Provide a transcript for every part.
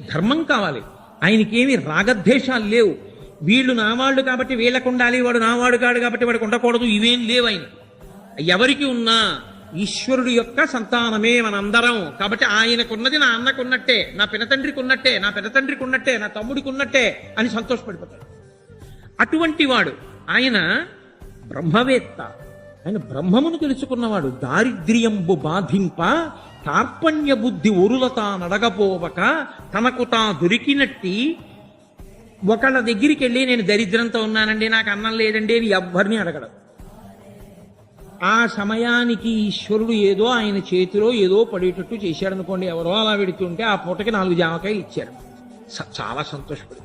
ధర్మం కావాలి. ఆయనకేమి రాగద్వేషాలు లేవు. వీళ్ళు నావాళ్ళు కాబట్టి వీళ్ళకు ఉండాలి వాడు నావాడు కాడు కాబట్టి వాడికి ఉండకూడదు ఇవేం లేవు ఆయన. ఎవరికి ఉన్నా ఈశ్వరుడు యొక్క సంతానమే మనందరం. కాబట్టి ఆయనకున్నది నా అన్నకున్నట్టే నా పినతండ్రికి ఉన్నట్టే నా పినతండ్రికి ఉన్నట్టే నా తమ్ముడికి ఉన్నట్టే అని సంతోషపడిపోతాడు. అటువంటి వాడు ఆయన బ్రహ్మవేత్త. ఆయన బ్రహ్మమును తెలుసుకున్నవాడు దారిద్ర్యంబు బాధింప తార్పణ్య బుద్ధి ఒరులత నడగపోవక తనకు తా దొరికినట్టి ఒకళ్ళ దగ్గరికి వెళ్ళి నేను దరిద్రంతో ఉన్నానండి నాకు అన్నం లేదండి అని ఎవ్వరిని అడగడం. ఆ సమయానికి ఈశ్వరుడు ఏదో ఆయన చేతిలో ఏదో పడేటట్టు చేశాడు అనుకోండి ఎవరో అలా పెడుతుంటే ఆ పూటకి నాలుగు జామకాయలు ఇచ్చారు. చాలా సంతోషపడి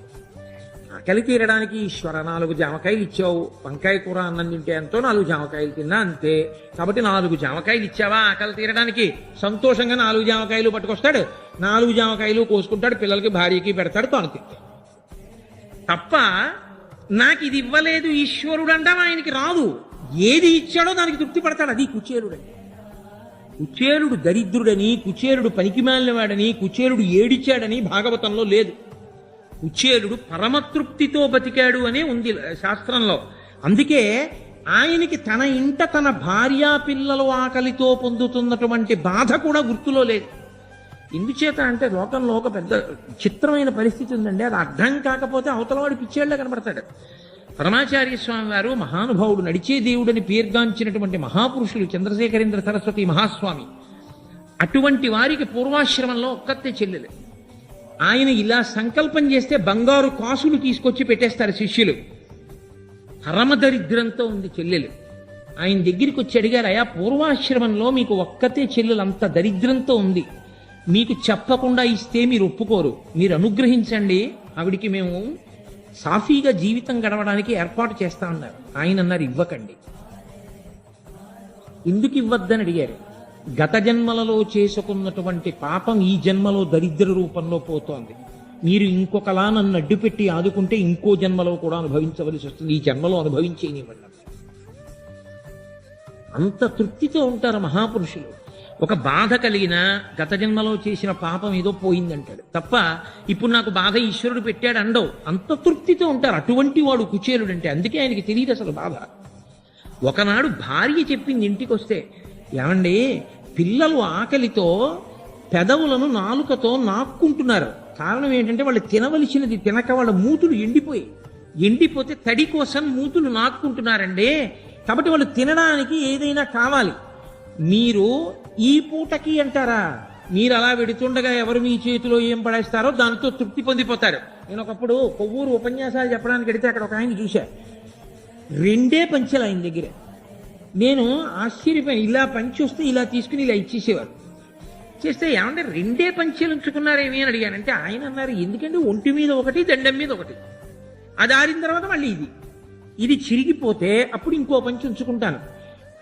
ఆకలి తీరడానికి ఈశ్వర నాలుగు జామకాయలు ఇచ్చావు. వంకాయ కూర అన్నం తింటే ఎంతో నాలుగు జామకాయలు తిన్నా అంతే. కాబట్టి నాలుగు జామకాయలు ఇచ్చావా ఆకలి తీరడానికి? సంతోషంగా నాలుగు జామకాయలు పట్టుకొస్తాడు. నాలుగు జామకాయలు కోసుకుంటాడు పిల్లలకి భార్యకి పెడతాడు తాను తింటాడు. తప్ప నాకు ఇది ఇవ్వలేదు ఈశ్వరుడు అంటాం ఆయనకి రాదు. ఏది ఇచ్చాడో దానికి తృప్తి పడతాడు అది కుచేలుడండి కుచేలుడు దరిద్రుడని కుచేలుడు పనికిమాలినవాడని కుచేలుడు ఏడిచాడని భాగవతంలో లేదు. ఉచ్చేలుడు పరమతృప్తితో బతికాడు అనే ఉంది శాస్త్రంలో. అందుకే ఆయనకి తన ఇంట తన భార్యా పిల్లలు ఆకలితో పొందుతున్నటువంటి బాధ కూడా గుర్తులో లేదు. ఎందుచేత అంటే లోకంలో ఒక పెద్ద చిత్రమైన పరిస్థితి ఉందండి. అది అర్థం కాకపోతే అవతలవాడు పిచ్చేళ్ళ కనబడతాడు. పరమాచార్య స్వామి వారు మహానుభావుడు నడిచే దేవుడని పేర్గాంచినటువంటి మహాపురుషులు చంద్రశేఖరేంద్ర సరస్వతి మహాస్వామి. అటువంటి వారికి పూర్వాశ్రమంలో ఒక్కతే చెల్లెలే. ఆయన ఇలా సంకల్పం చేస్తే బంగారు కాసులు తీసుకొచ్చి పెట్టేస్తారు శిష్యులు. పరమదరిద్రంతో ఉంది చెల్లెలు. ఆయన దగ్గరికి వచ్చి అడిగారు అయా పూర్వాశ్రమంలో మీకు ఒక్కతే చెల్లెలు అంత దరిద్రంతో ఉంది. మీకు చెప్పకుండా ఇస్తే మీరు ఒప్పుకోరు. మీరు అనుగ్రహించండి. ఆవిడికి మేము సాఫీగా జీవితం గడవడానికి ఏర్పాటు చేస్తా అన్నారు. ఆయన అన్నారు ఇవ్వకండి. ఎందుకు ఇవ్వద్దని అడిగారు? గత జన్మలలో చేసుకున్నటువంటి పాపం ఈ జన్మలో దరిద్ర రూపంలో పోతోంది. మీరు ఇంకొకలా నన్ను అడ్డుపెట్టి ఆదుకుంటే ఇంకో జన్మలో కూడా అనుభవించవలసి వస్తుంది. ఈ జన్మలో అనుభవించేనివ్వండి. అంత తృప్తితో ఉంటారు మహాపురుషులు. ఒక బాధ కలిగిన గత జన్మలో చేసిన పాపం ఏదో పోయిందంటాడు. తప్ప ఇప్పుడు నాకు బాధ ఈశ్వరుడు పెట్టాడు అండవు. అంత తృప్తితో ఉంటారు. అటువంటి వాడు కుచేలుడు అంటే అందుకే ఆయనకి తెలియదు అసలు బాధ. ఒకనాడు భార్య చెప్పింది ఇంటికి వస్తే ఏమండి పిల్లలు ఆకలితో పెదవులను నాలుకతో నాక్కుంటున్నారు. కారణం ఏంటంటే వాళ్ళు తినవలసినది తినక వాళ్ళ మూతులు ఎండిపోయి ఎండిపోతే తడి కోసం మూతులు నాక్కుంటున్నారండి. కాబట్టి వాళ్ళు తినడానికి ఏదైనా కావాలి. మీరు ఈ పూటకి అంటారా? మీరు అలా వెడుతుండగా ఎవరు మీ చేతిలో ఏం పడేస్తారో దానితో తృప్తి పొందిపోతారు. నేను ఒకప్పుడు కొవ్వూరు ఉపన్యాసాలు చెప్పడానికి వెడితే అక్కడ ఒక ఆయన చూశా రెండే పంచెలు ఆయన దగ్గర. నేను ఆశ్చర్యపోయాను ఇలా పంచి వస్తే ఇలా తీసుకుని ఇలా ఇచ్చేసేవారు. చేస్తే ఏమంటే రెండే పంచీలు ఉంచుకున్నారేమి అని అడిగానంటే ఆయన అన్నారు ఎందుకంటే ఒంటి మీద ఒకటి దండం మీద ఒకటి? అది ఆరిన తర్వాత మళ్ళీ ఇది. ఇది చిరిగిపోతే అప్పుడు ఇంకో పంచి ఉంచుకుంటాను.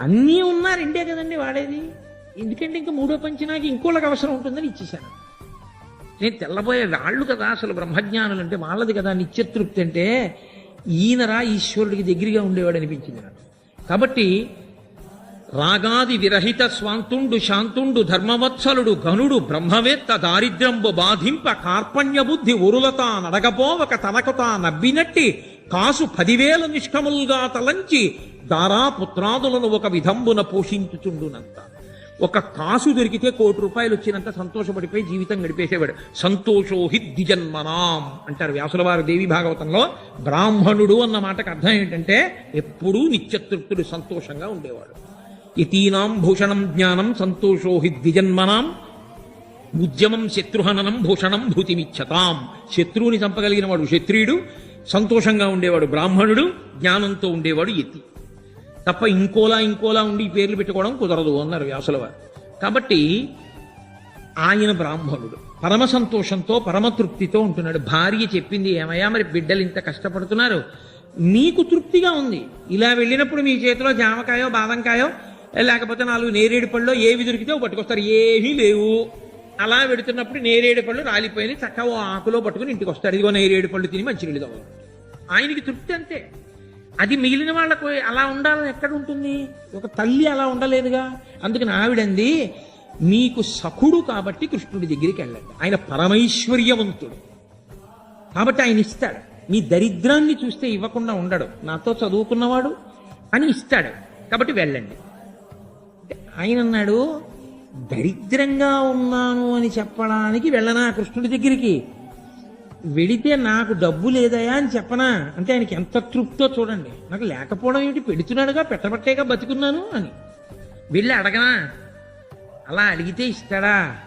అన్నీ ఉన్నా రెండే కదండి వాడేది. ఎందుకంటే ఇంకా మూడో పంచి నాకు ఇంకోళ్ళకి అవసరం ఉంటుందని ఇచ్చేశాను. నేను తెల్లబోయే వాళ్ళు కదా అసలు బ్రహ్మజ్ఞానులు అంటే వాళ్ళది కదా నిత్యతృప్తి అంటే ఈయనరా ఈశ్వరుడికి దగ్గరగా ఉండేవాడు అనిపించింది నాకు. కాబట్టి రాగాది విరహిత స్వాంతుండు శాంతుండు ధర్మవత్సలుడు గనుడు బ్రహ్మవేత్త దారిద్ర్యంబు బాధింప కార్పణ్య బుద్ధి ఉరులత నడగపోవక తనకు తా నవ్వినట్టి కాసు పదివేల నిష్కములుగా తలంచి దారాపుత్రాదులను ఒక విధంబున పోషించుచుండునంత. ఒక కాసు దొరికితే కోటి రూపాయలు వచ్చినంత సంతోషపడిపోయి జీవితం గడిపేసేవాడు. సంతోషో హి ద్విజన్మనాం అంటారు వ్యాసులవారి దేవి భాగవతంలో. బ్రాహ్మణుడు అన్న మాటకు అర్థం ఏంటంటే ఎప్పుడూ నిత్యతృప్తుడు సంతోషంగా ఉండేవాడు. ఇతీనాం భూషణం జ్ఞానం సంతోషో హి ద్విజన్మనాం. ఉద్యమం శత్రుహననం భూషణం భూతిమిచ్చతాం. శత్రువుని చంపగలిగిన వాడు క్షత్రియుడు సంతోషంగా ఉండేవాడు బ్రాహ్మణుడు జ్ఞానంతో ఉండేవాడు యతి. తప్ప ఇంకోలా ఇంకోలా ఉండి పేర్లు పెట్టుకోవడం కుదరదు అన్నారు వ్యాసుల వారు కాబట్టి ఆయన బ్రాహ్మణుడు. పరమ సంతోషంతో పరమతృప్తితో ఉంటున్నాడు. భార్య చెప్పింది ఏమయ్యా మరి బిడ్డలు ఇంత కష్టపడుతున్నారు? మీకు తృప్తిగా ఉంది. ఇలా వెళ్ళినప్పుడు మీ చేతిలో జామకాయో బాదంకాయో లేకపోతే నాలుగు నేరేడు పళ్ళు ఏవి దొరికితే పట్టుకొస్తారు. ఏమీ లేవు. అలా పెడుతున్నప్పుడు నేరేడు పళ్ళు రాలిపోయినాయి చక్కగా ఓ ఆకులో పట్టుకుని ఇంటికి వస్తాడు ఇదిగో నేరేడు పళ్ళు తిని మంచినీళ్ళు తాగు ఆయనకి తృప్తి అంతే. అది మిగిలిన వాళ్ళకు అలా ఉండాలని ఎక్కడ ఉంటుంది? ఒక తల్లి అలా ఉండలేదుగా. అందుకని ఆవిడంది మీకు సఖుడు కాబట్టి కృష్ణుడి దగ్గరికి వెళ్ళండి. ఆయన పరమైశ్వర్యవంతుడు. కాబట్టి ఆయన ఇస్తాడు. మీ దరిద్రాన్ని చూస్తే ఇవ్వకుండా ఉండడు. నాతో చదువుకున్నవాడు అని ఇస్తాడు. కాబట్టి వెళ్ళండి. ఆయన అన్నాడు దరిద్రంగా ఉన్నాను అని చెప్పడానికి వెళ్ళనా కృష్ణుడి దగ్గరికి? వెడితే నాకు డబ్బు లేదయా అని చెప్పనా? అంటే ఆయనకి ఎంత తృప్తో చూడండి. నాకు లేకపోవడం ఏమిటి? పెడుతున్నాడుగా పెట్టబట్టేగా బతుకున్నాను అని. వెళ్ళి అడగనా? అలా అడిగితే ఇస్తాడా?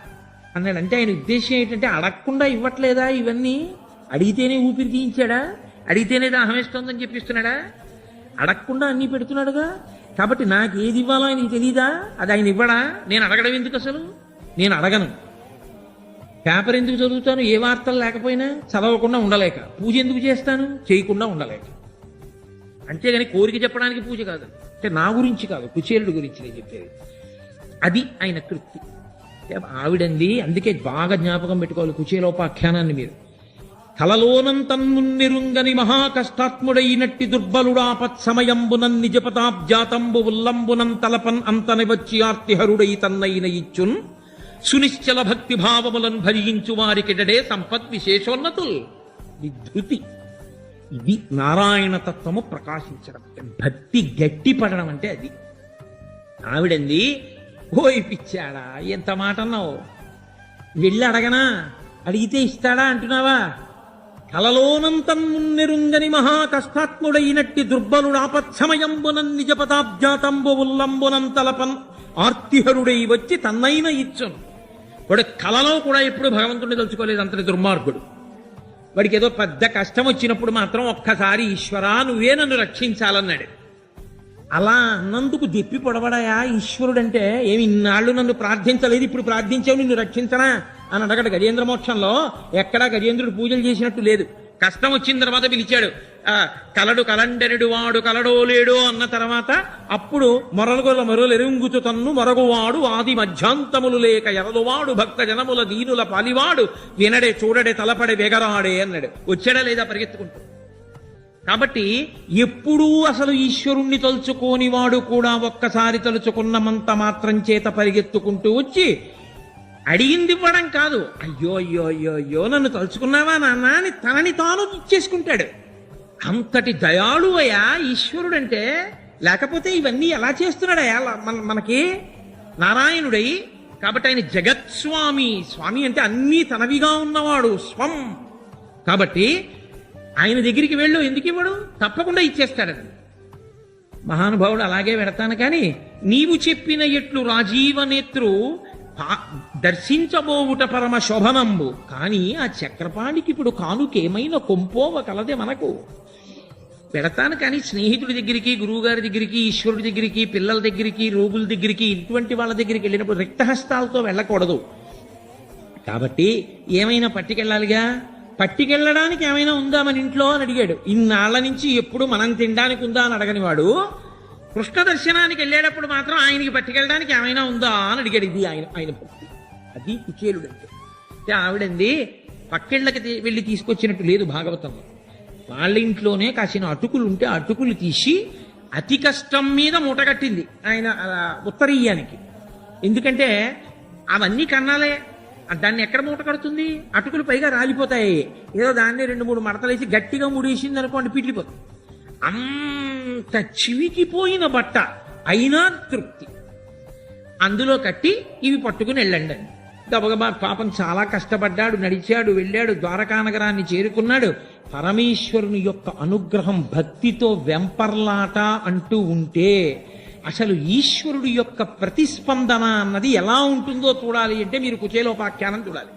అన్నాడు. అంటే ఆయన ఉద్దేశం ఏంటంటే అడగకుండా ఇవ్వట్లేదా ఇవన్నీ? అడిగితేనే ఊపిరి తీయించాడా అడిగితేనే దాహమేస్తోందని చెప్పిస్తున్నాడా? అడగకుండా అన్నీ పెడుతున్నాడుగా? కాబట్టి నాకు ఏది ఇవ్వాలో ఆయనకి తెలీదా? అది ఆయన ఇవ్వడా? నేను అడగడం ఎందుకు అసలు? నేను అడగను. పేపర్ ఎందుకు చదువుతాను? ఏ వార్తలు లేకపోయినా చదవకుండా ఉండలేక. పూజ ఎందుకు చేస్తాను? చేయకుండా ఉండలేక. అంతేగాని కోరిక చెప్పడానికి పూజ కాదు. అంటే నా గురించి కాదు కుచేరుడు గురించి నేను చెప్పేది. అది ఆయన తృప్తి. ఆవిడంది అందుకే బాగా జ్ఞాపకం పెట్టుకోవాలి కుచేలోపాఖ్యానాన్ని మీరు. కలలోనంతన్మున్నెరుంగని మహాకష్టాత్ముడైనట్టి దుర్బలుడాపత్ సమయంబునన్ నిజపతాబ్జాతంబు ఉల్లంబునం తలపన్ అంతని వచ్చి ఆర్తిహరుడై తన్నైన ఇచ్చున్ సునిశ్చల భక్తి భావములను భరించు వారికిడడే సంపత్ విశేషోన్నతుల్. విధృతి ఇది నారాయణ తత్వము ప్రకాశించడం. భక్తి గట్టిపడడం అంటే అది. ఆవిడంది ఓయ్ పిచ్చాడా ఎంత మాట అన్నావు వెళ్ళి అడగనా? అడిగితే ఇస్తాడా అంటున్నావా? కలలోనంతన్మున్నెరుంగని మహా కష్టాత్ముడైనట్టి దుర్బలుడాపత్సమయంబునన్ నిజపదాబ్జాతంబు ఉల్లంబునం ఆర్తిహరుడై వచ్చి తన్నైన ఇచ్చును. వాడు కలలో కూడా ఎప్పుడు భగవంతుడిని తలుచుకోలేదు అంతటి దుర్మార్గుడు. వాడికి ఏదో పెద్ద కష్టం వచ్చినప్పుడు మాత్రం ఒక్కసారి ఈశ్వరా నువ్వే నన్ను రక్షించాలన్నాడు. అలా అన్నందుకు దెప్పి పొడవడాయా? ఈశ్వరుడంటే ఏమి ఇన్నాళ్ళు నన్ను ప్రార్థించలేదు ఇప్పుడు ప్రార్థించావు నిన్ను రక్షించనా? అని అడగడు గజేంద్ర మోక్షంలో. ఎక్కడా గజేంద్రుడు పూజలు చేసినట్టు లేదు. కష్టం వచ్చిన తర్వాత పిలిచాడు. ఆ, కలడు కలండరుడు వాడు కలడో లేడో అన్న తర్వాత అప్పుడు మొరలుగొల మొరలెరుంగుచు తన్ను మొరగువాడు ఆది మధ్యాంతములు లేక ఎరలువాడు భక్త జనముల దీనుల పాలివాడు. వినడే చూడడే తలపడే వెగరాడే అన్నాడు. వచ్చాడా లేదా పరిగెత్తుకుంటూ? కాబట్టి ఎప్పుడూ అసలు ఈశ్వరుణ్ణి తలుచుకోని వాడు కూడా ఒక్కసారి తలుచుకున్నమంత మాత్రం చేత పరిగెత్తుకుంటూ వచ్చి అడిగింది ఇవ్వడం కాదు. అయ్యో అయ్యో అయ్యో అయ్యో నన్ను తలుచుకున్నావా నాన్న అని తనని తాను ఇచ్చేసుకుంటాడు అంతటి దయాళువయ్యా ఈశ్వరుడంటే. లేకపోతే ఇవన్నీ ఎలా చేస్తున్నాడయ్యా? మన మనకి నారాయణుడై కాబట్టి ఆయన జగత్స్వామి. స్వామి అంటే అన్నీ తనవిగా ఉన్నవాడు స్వం. కాబట్టి ఆయన దగ్గరికి వెళ్ళు ఎందుకు ఇవ్వడు తప్పకుండా ఇచ్చేస్తాడని మహానుభావుడు అలాగే పెడతాను కానీ నీవు చెప్పిన ఎట్లు రాజీవ నేత్రు పా- దర్శించబోవుట పరమ శోభనంబు. కానీ ఆ చక్రపాణికి ఇప్పుడు కానుకేమైనా కొంపోవ కలదే మనకు. పెడతాను కానీ స్నేహితుడి దగ్గరికి గురువుగారి దగ్గరికి ఈశ్వరుడి దగ్గరికి పిల్లల దగ్గరికి రోగుల దగ్గరికి ఇటువంటి వాళ్ళ దగ్గరికి వెళ్ళినప్పుడు రిక్తహస్తాలతో వెళ్ళకూడదు. కాబట్టి ఏమైనా పట్టుకెళ్ళాలిగా? పట్టుకెళ్ళడానికి ఏమైనా ఉందా మన ఇంట్లో అని అడిగాడు. ఇన్నాళ్ళ నుంచి ఎప్పుడు మనం తినడానికి ఉందా అని అడగని వాడు. కృష్ణ దర్శనానికి వెళ్ళేటప్పుడు మాత్రం ఆయనకి పట్టుకెళ్ళడానికి ఏమైనా ఉందా అని అడిగాడు. ఇది ఆయన ఆయన భక్తి. అది కుచేలుడు అంటే అంటే ఆవిడంది పక్కిళ్ళకి వెళ్ళి తీసుకొచ్చినట్టు లేదు భాగవతంలో వాళ్ళ ఇంట్లోనే కాసిన అటుకులు ఉంటే అటుకులు తీసి అతి కష్టం మీద మూటగట్టింది ఆయన ఉత్తరీయానికి. ఎందుకంటే అవన్నీ కన్నాలే. దాన్ని ఎక్కడ మూట కడుతుంది? అటుకులు పైగా రాలిపోతాయి. ఏదో దాన్ని రెండు మూడు మడతలేసి గట్టిగా ముడేసింది అనుకోండి పిట్లిపోతుంది అంత చివికిపోయిన బట్ట అయినా తృప్తి. అందులో కట్టి ఇవి పట్టుకుని వెళ్ళండి. అని గబగబా పాపం చాలా కష్టపడ్డాడు నడిచాడు వెళ్ళాడు ద్వారకానగరాన్ని చేరుకున్నాడు. పరమేశ్వరుని యొక్క అనుగ్రహం భక్తితో వెంపర్లాట అంటూ ఉంటే అసలు ఈశ్వరుడి యొక్క ప్రతిస్పందన అన్నది ఎలా ఉంటుందో చూడాలి అంటే మీరు కుచేలోపాఖ్యానం చూడాలి.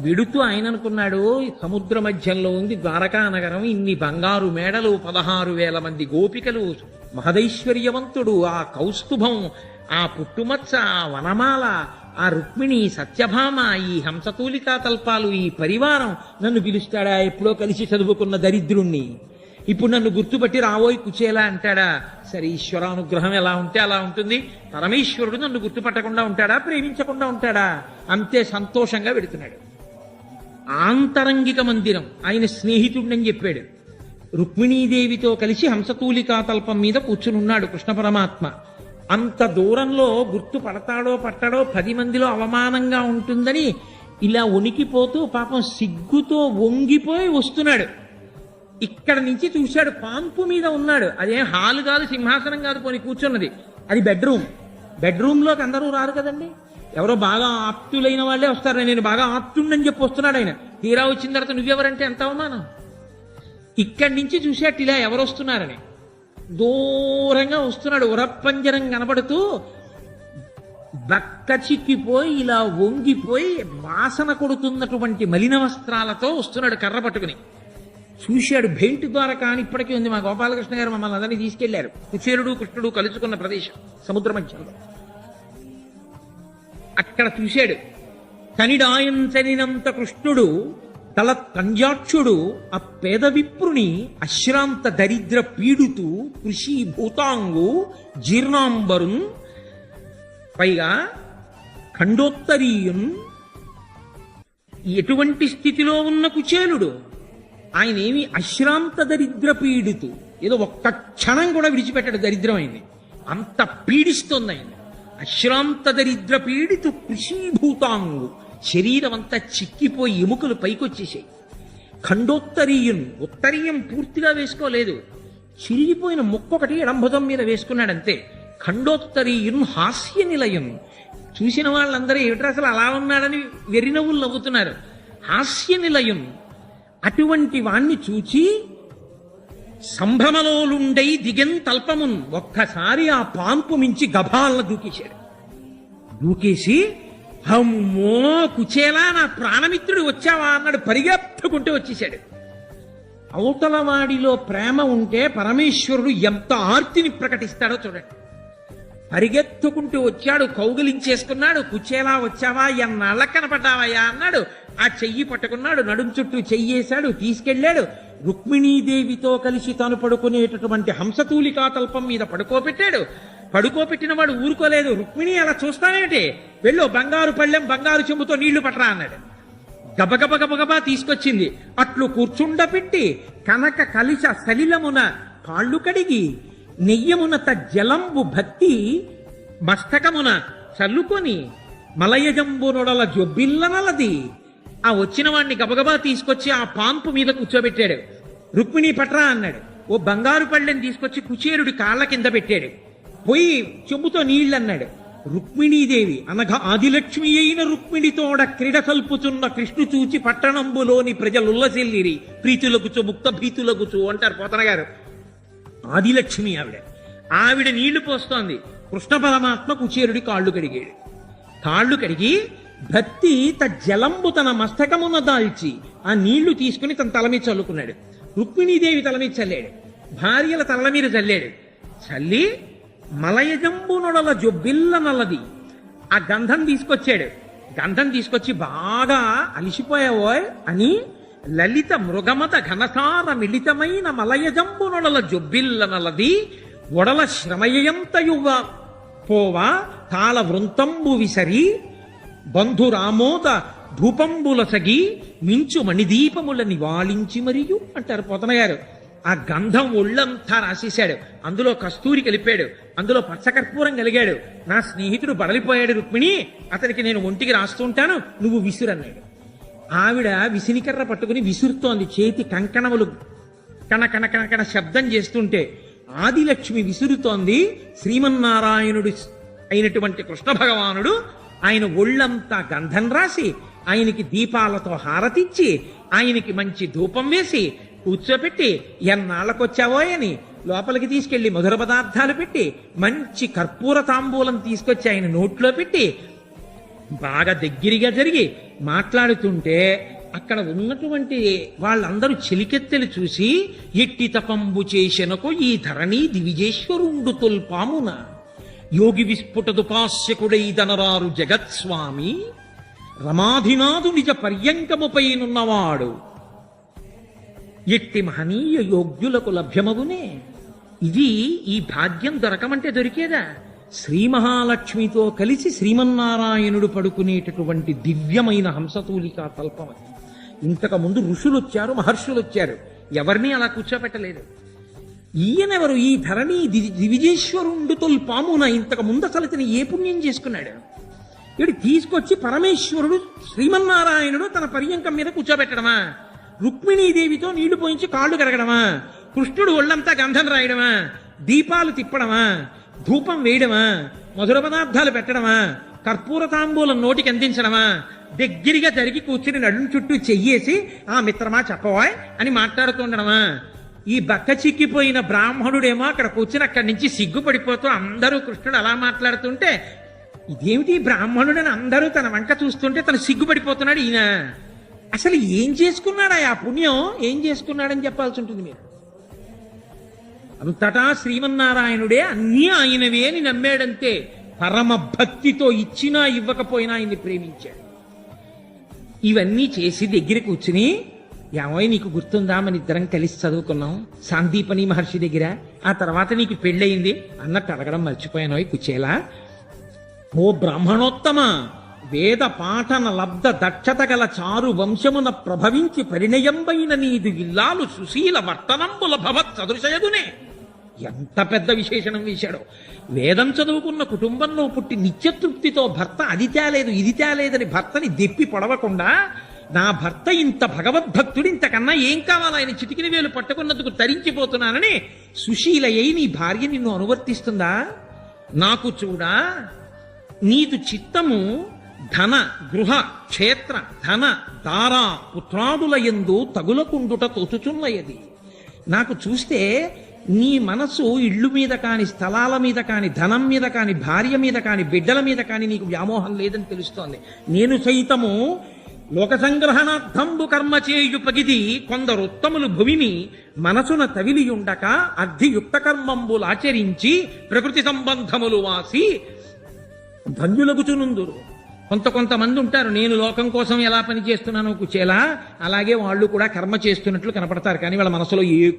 విడుతూ ఆయన అనుకున్నాడు సముద్ర మధ్యంలో ఉంది ద్వారకా నగరం ఇన్ని బంగారు మేడలు పదహారు వేల మంది గోపికలు మహదైశ్వర్యవంతుడు ఆ కౌస్తుభం ఆ పుట్టుమచ్చ ఆ వనమాల ఆ రుక్మిణి సత్యభామ ఈ హంసతూలికా తల్పాలు ఈ పరివారం నన్ను పిలుస్తాడా? ఎప్పుడో కలిసి చదువుకున్న దరిద్రుణ్ణి. ఇప్పుడు నన్ను గుర్తుపట్టి రావోయ్ కుచేలా అంటాడా? సరే ఈశ్వరానుగ్రహం ఎలా ఉంటే అలా ఉంటుంది. పరమేశ్వరుడు నన్ను గుర్తుపట్టకుండా ఉంటాడా? ప్రేమించకుండా ఉంటాడా? అంతే సంతోషంగా పెడుతున్నాడు ఆంతరంగిక మందిరం ఆయన స్నేహితుడిని చెప్పాడు. రుక్మిణీదేవితో కలిసి హంసతూలికా తల్పం మీద కూర్చుని ఉన్నాడు కృష్ణ పరమాత్మ. అంత దూరంలో గుర్తు పడతాడో పట్టడో పది మందిలో అవమానంగా ఉంటుందని ఇలా వణికిపోతూ పాపం సిగ్గుతో వంగిపోయి వస్తున్నాడు. ఇక్కడ నుంచి చూశాడు పాంపు మీద ఉన్నాడు. అదేం హాలు కాదు సింహాసనం కాదు పోని కూర్చున్నది. అది బెడ్రూమ్. బెడ్రూమ్లోకి అందరూ రారు కదండి? ఎవరో బాగా ఆప్తులైన వాళ్ళే వస్తారు. నేను బాగా ఆప్తుండని చెప్పి వస్తున్నాడు ఆయన. తీరా వచ్చిన తర్వాత నువ్వెవరంటే ఎంత అవమానం? ఇక్కడి నుంచి చూసేట్టు ఇలా ఎవరు వస్తున్నారని దూరంగా వస్తున్నాడు ఉరప్పంజరం కనబడుతూ బక్క చిక్కిపోయి ఇలా వంగిపోయి వాసన కొడుతున్నటువంటి మలిన వస్త్రాలతో వస్తున్నాడు కర్ర పట్టుకుని. చూశాడు భేంటి ద్వారా కానీ ఇప్పటికీ ఉంది. మా గోపాలకృష్ణ గారు మమ్మల్ని అందరినీ తీసుకెళ్ళారు. కుచేరుడు కృష్ణుడు కలుసుకున్న ప్రదేశం సముద్ర మధ్యంలో అక్కడ చూశాడు. కనిడాయంచనినంత కృష్ణుడు తల తంజాక్షుడు ఆ పేద విప్రుని అశ్రాంత దరిద్ర పీడుతూ కృషి భూతాంగు జీర్ణాంబరున్ పైగా ఖండోత్తరీయున్ ఎటువంటి స్థితిలో ఉన్న కుచేలుడు ఆయన ఏమి అశ్రాంత దరిద్ర పీడితు. ఏదో ఒక్క క్షణం కూడా విడిచిపెట్టాడు దరిద్రమైంది. అంత పీడిస్తుంది ఆయన అశ్రాంత దరిద్ర పీడితు కృషీభూతాంగు శరీరం అంతా చిక్కిపోయి ఎముకలు పైకొచ్చేసాయి ఖండోత్తరీయున్ ఉత్తరీయం పూర్తిగా వేసుకోలేదు. చిరిగిపోయిన ముక్కొకటి ఎడంభుజం మీద వేసుకున్నాడంతే. ఖండోత్తరీయున్ హాస్య నిలయం. చూసిన వాళ్ళందరూ ఏమిట్రా అసలు అలా ఉన్నాడని వెర్రినవ్వులు నవ్వుతున్నారు. హాస్య నిలయం. అటువంటి వాణ్ణి చూచి సంభ్రమలోలుండై దిగెన్ తల్పమున్ ఒక్కసారి ఆ పాంపు మించి గభాలను దూకేశాడు. దూకేసి అమ్మో కుచేలా నా ప్రాణమిత్రుడు వచ్చావా? అన్నాడు. పరిగెత్తుకుంటూ వచ్చేశాడు. అవతల వాడిలో ప్రేమ ఉంటే పరమేశ్వరుడు ఎంత ఆర్తిని ప్రకటిస్తాడో చూడండి. పరిగెత్తుకుంటూ వచ్చాడు కౌగిలించేసుకున్నాడు. కుచేలా వచ్చావా? ఎన్నాళ్ళ కనపడ్డావయ్యా? అన్నాడు. ఆ చెయ్యి పట్టుకున్నాడు నడుం చుట్టూ చెయ్యేశాడు తీసుకెళ్ళాడు. రుక్మిణీదేవితో కలిసి తాను పడుకునేటటువంటి హంసతూలికా తల్పం మీద పడుకోబెట్టాడు. పడుకోబెట్టిన వాడు ఊరుకోలేదు. రుక్మిణి అలా చూస్తానేమిటి వెళ్ళు బంగారు పళ్ళెం బంగారు చెంబుతో నీళ్ళు పట్టరా అన్నాడు. గబగబ గబగబా తీసుకొచ్చింది. అట్లు కూర్చుండబెట్టి కనక కలిస సలిలమున కాళ్ళు కడిగి నెయ్యమునత జలంబు భక్తి మస్తకమున చల్లుకొని మలయజంబు నొడల జొబ్బిల్లనలది ఆ వచ్చిన వాడిని గబగబా తీసుకొచ్చి ఆ పాంపు మీద కూర్చోబెట్టాడు. రుక్మిణి పట్రా అన్నాడు. ఓ బంగారు పళ్ళెని తీసుకొచ్చి కుచేరుడి కాళ్ళ కింద పెట్టాడు. పోయి చెంబుతో నీళ్ళు అన్నాడు రుక్మిణీదేవి అనగా ఆదిలక్ష్మి అయిన రుక్మిణితోడ క్రీడ కల్పుతున్న కృష్ణు చూచి పట్టణంబులోని ప్రీతులకు ప్రీతులకుచు ముక్త భీతులకుచు అంటారు పోతన గారు. ఆదిలక్ష్మి ఆవిడ. ఆవిడ నీళ్ళు పోస్తోంది. కృష్ణ పరమాత్మ కుచేరుడి కాళ్ళు కడిగాడు. కాళ్ళు కడిగి భక్తి త జలంబు తన మస్తకమున దాల్చి ఆ నీళ్ళు తీసుకుని తన తల మీద చల్లుకున్నాడు. రుక్మిణీదేవి తల మీద చల్లాడు. భార్యల తల మీద చల్లాడు. చల్లి మలయజంబు నొడల జొబ్బిల్ల నల్లది. ఆ గంధం తీసుకొచ్చాడు. గంధం తీసుకొచ్చి బాగా అలిసిపోయావోయ్ అని లలిత మృగమత ఘనసార మిళితమైన మలయజంబు నొడల జొబ్బిల్ల నలది ఒడల శ్రమయంతయువ పోవా తాళ వృంతంబు విసరి బంధురామోద ధూపంబులసగి మించు మణిదీపముల నివాళించి మరియు అంటారు పోతనగారు. ఆ గంధం ఒళ్ళంతా రాసేశాడు. అందులో కస్తూరి కలిపాడు. అందులో పచ్చకర్పూరం కలిగాడు. నా స్నేహితుడు బడలిపోయాడు రుక్మిణి. అతనికి నేను ఒంటికి రాస్తుంటాను. నువ్వు విసురన్నాడు. ఆవిడ విసినికర్ర పట్టుకుని విసురుతోంది. చేతి కంకణములు కణ కణ కణ కణ శబ్దం చేస్తుంటే ఆదిలక్ష్మి విసురుతోంది. శ్రీమన్నారాయణుడు అయినటువంటి కృష్ణ భగవానుడు ఆయన ఒళ్ళంతా గంధం రాసి ఆయనకి దీపాలతో హారతిచ్చి ఆయనకి మంచి ధూపం వేసి కూర్చోపెట్టి ఎన్నాళ్ళకొచ్చావో అని లోపలికి తీసుకెళ్ళి మధుర పదార్థాలు పెట్టి మంచి కర్పూర తాంబూలం తీసుకొచ్చి ఆయన నోట్లో పెట్టి బాగా దగ్గరగా జరిగి మాట్లాడుతుంటే అక్కడ ఉన్నటువంటి వాళ్ళందరూ చెలికెత్తెలు చూసి ఎట్టి తపంబు చేసినకు ఈ ధరణి దివిజేశ్వరుండు తొల్పామున. యోగి విస్ఫుటదుపాస్యకుడై దనరారు జగత్స్వామి రమాధినాథు నిజ పర్యంకముపైనున్నవాడు ఎట్టి మహనీయ యోగ్యులకు లభ్యమగునే ఇది ఈ భాగ్యం దొరకమంటే దొరికేదా? శ్రీ మహాలక్ష్మితో కలిసి శ్రీమన్నారాయణుడు పడుకునేటటువంటి దివ్యమైన హంసతూలికా తల్పం అది ఇంతకు ముందు ఋషులు వచ్చారు మహర్షులు వచ్చారు ఎవరిని అలా కూర్చోపెట్టలేదు. ఈయనెవరు? ఈ ధరణి దివిజేశ్వరుండు తొల్పామున ఇంతకు ముందు అసలు ఇతను ఏ పుణ్యం చేసుకున్నాడు? వీడు తీసుకొచ్చి పరమేశ్వరుడు శ్రీమన్నారాయణుడు తన పర్యంకం మీద కూర్చోబెట్టడమా? రుక్మిణీదేవితో నీళ్ళు పోయించి కాళ్ళు కరగడమా? కృష్ణుడు ఒళ్ళంతా గంధం రాయడమా? దీపాలు తిప్పడమా? ధూపం వేయడమా? మధుర పదార్థాలు పెట్టడమా? కర్పూర తాంబూలం నోటికి అందించడమా? దగ్గరగా జరిగి కూర్చుని నడుం చుట్టూ చెయ్యేసి ఆ మిత్రమా చెప్పవాయ్ అని మాట్లాడుతుండడమా ఈ బక్క చిక్కిపోయిన బ్రాహ్మణుడేమో అక్కడ కూర్చుని అక్కడి నుంచి సిగ్గుపడిపోతూ అందరూ కృష్ణుడు అలా మాట్లాడుతుంటే ఇదేమిటి బ్రాహ్మణుడని అందరూ తన వంక చూస్తుంటే తను సిగ్గుపడిపోతున్నాడు ఈయన? అసలు ఏం చేసుకున్నాడా ఆ పుణ్యం? ఏం చేసుకున్నాడని చెప్పాల్సి ఉంటుంది మీరు. అంతటా శ్రీమన్నారాయణుడే అన్నీ ఆయనవే అని నమ్మాడంతే పరమ భక్తితో ఇచ్చినా ఇవ్వకపోయినా ఆయన్ని ప్రేమించాడు. ఇవన్నీ చేసి దగ్గర కూర్చుని ఏమోయ్ నీకు గుర్తుందా మన ఇద్దరం కలిసి చదువుకున్నాం. సాందీపని మహర్షి దగ్గర. ఆ తర్వాత నీకు పెళ్ళయింది. అన్నట్టు అడగడం మర్చిపోయాను. కుచేలా. ఓ బ్రాహ్మణోత్తమ వేద పాఠన లబ్ధ దక్షత గల చారు వంశమున ప్రభవించి పరిణయంబైన నీది విల్లాలు సుశీల వర్తనంబుల భవత్ సదృశయదునే ఎంత పెద్ద విశేషణం వేశాడో. వేదం చదువుకున్న కుటుంబంలో పుట్టి నిత్యతృప్తితో భర్త అది తేలేదు ఇది తేలేదని భర్తని దెప్పి పొడవకుండా నా భర్త ఇంత భగవద్భక్తుడు ఇంతకన్నా ఏం కావాలి? ఆయన చిటికిన వేలు పట్టుకున్నందుకు తరించిపోతున్నానని సుశీలయ్యి నీ భార్య నిన్ను అనువర్తిస్తుందా? నాకు చూడా నీదు చిత్తము ధన గృహ క్షేత్ర ధన దార పుత్రాదుల ఎందు తగులకుండుట తోచుచున్నయది. నాకు చూస్తే నీ మనసు ఇళ్ళు మీద కాని స్థలాల మీద కాని ధనం మీద కాని భార్య మీద కాని బిడ్డల మీద కాని నీకు వ్యామోహం లేదని తెలుస్తోంది. నేను సైతము లోక సంగ్రహణార్థంబు కర్మ చేయు పగిది కొందరు ఉత్తములు భువిని మనసున తవిలియుండక అర్ధియుక్త కర్మంబులు ఆచరించి ప్రకృతి సంబంధములు వాసి ధన్యులగుచునుందురు. కొంత కొంతమంది ఉంటారు నేను లోకం కోసం ఎలా పని చేస్తున్నానో కుచేలా అలాగే వాళ్ళు కూడా కర్మ చేస్తున్నట్లు కనపడతారు కానీ వాళ్ళ మనసులో ఏ